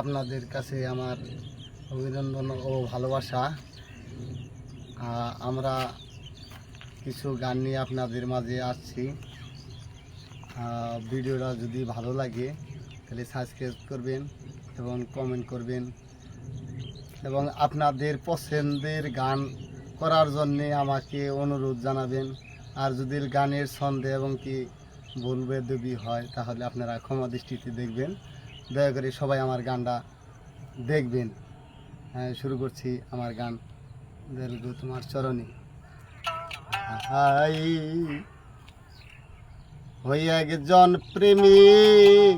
আপনাদের কাছে আমার অভিনন্দন ও ভালোবাসা। আমরা কিছু গান নিয়ে আপনাদের মাঝে আসছি। ভিডিওটা যদি ভালো লাগে, তাহলে সাবস্ক্রাইব করবেন এবং কমেন্ট করবেন। এবং আপনাদের পছন্দের গান করার জন্যে আমাকে অনুরোধ জানাবেন। আর যদি গানের ছন্দে এবং কি বলবে দেবী হয়, তাহলে আপনারা ক্ষমা দৃষ্টিতে দেখবেন। দয়া করে সবাই আমার গানটা দেখবেন। হ্যাঁ শুরু করছি আমার গান। দেখো তোমার চরণে। হাই হই একজন প্রেমিক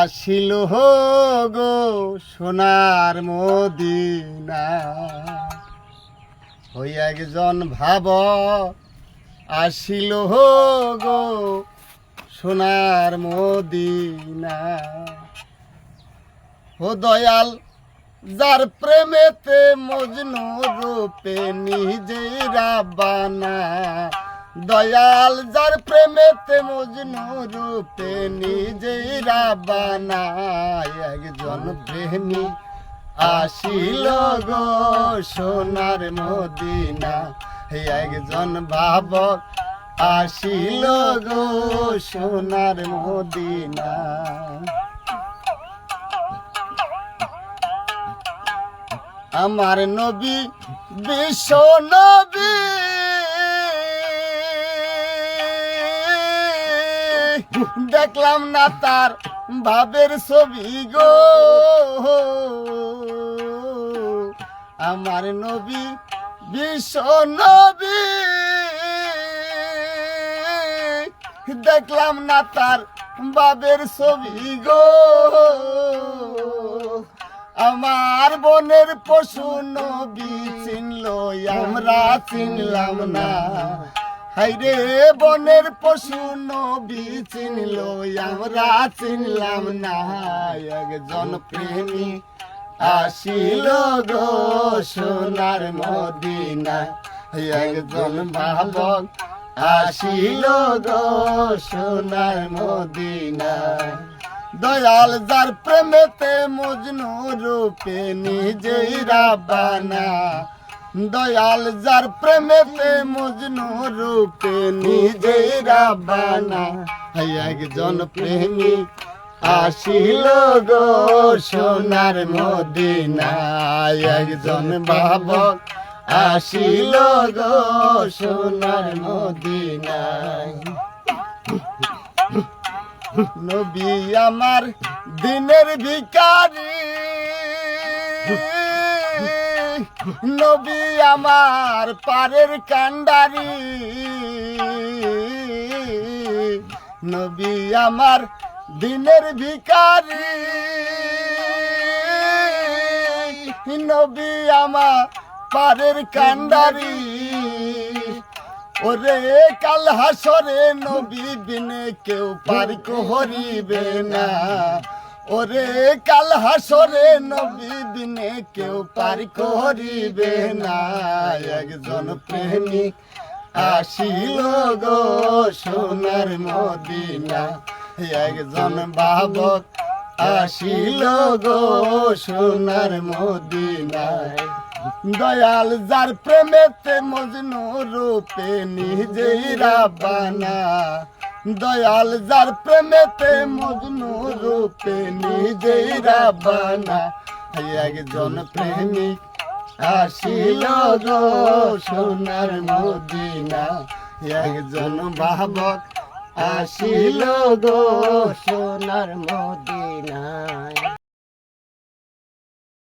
আসিল গো সোনার মদিনা। হই একজন ভাব আসিল গো সোনার মদিনা। ও দয়াল, যার প্রেমেতে মজনু রূপে নিজেই রাবানা দয়াল, যার প্রেমেতে মজনু রূপে নিজেই রাবানা একজন প্রেমী আসিল গো সোনার মদিনা। একজন ভাবক আসিল গো সোনার মদিনা। আমার নবী, বিশ্ব নবী। দেখলাম না তার ভাবের ছবি গো। আমার নবী, বিশ্ব নবী। দেখলাম না তার বাবের ছবি গো। আমার বনের পশু নবী চিনল, আমরা চিনলাম না। হাইরে বনের পশু নবী চিনল, আমরা চিনলাম না। একজন প্রেমী আসিল গো সোনার মদিনা একজন ভাবক আসিল গো সোনার মদিনা দয়াল যার প্রেমেতে মজনু রূপে নিজেই রাবানা। দয়াল যার প্রেমেতে মজনু রূপে নিজেই রাবানা। একজন প্রেমী আসিল গো সোনার মদিনা একজন বাবক আসিল গো সোনার মদিনায়। নবী আমার দিনের ভিকারি নবী আমার পারের কান্ডারি। নবী আমার দিনের ভিকারি নবী আমার পারের কান্ডারি। ওরে, কাল হাসরে নবী বিনে কেউ পার হরিবে না। ওরে, কাল হাসরে নবী বিনে কেউ পার হরিবে না। একজন প্রেমিক আসিল গো সোনার মদিনা। একজন বাবক আসিল গো সোনার মদিনায় দয়াল যার প্রেমেতে মজনু রূপে নিজেই রাবানা। দয়াল যার প্রেমেতে মজনু রূপে নিজেই রাবানা। একজন প্রেমিক, আসিল সোনার মদিনা। একজন বাবক আসিল গো সোনার মদিনা।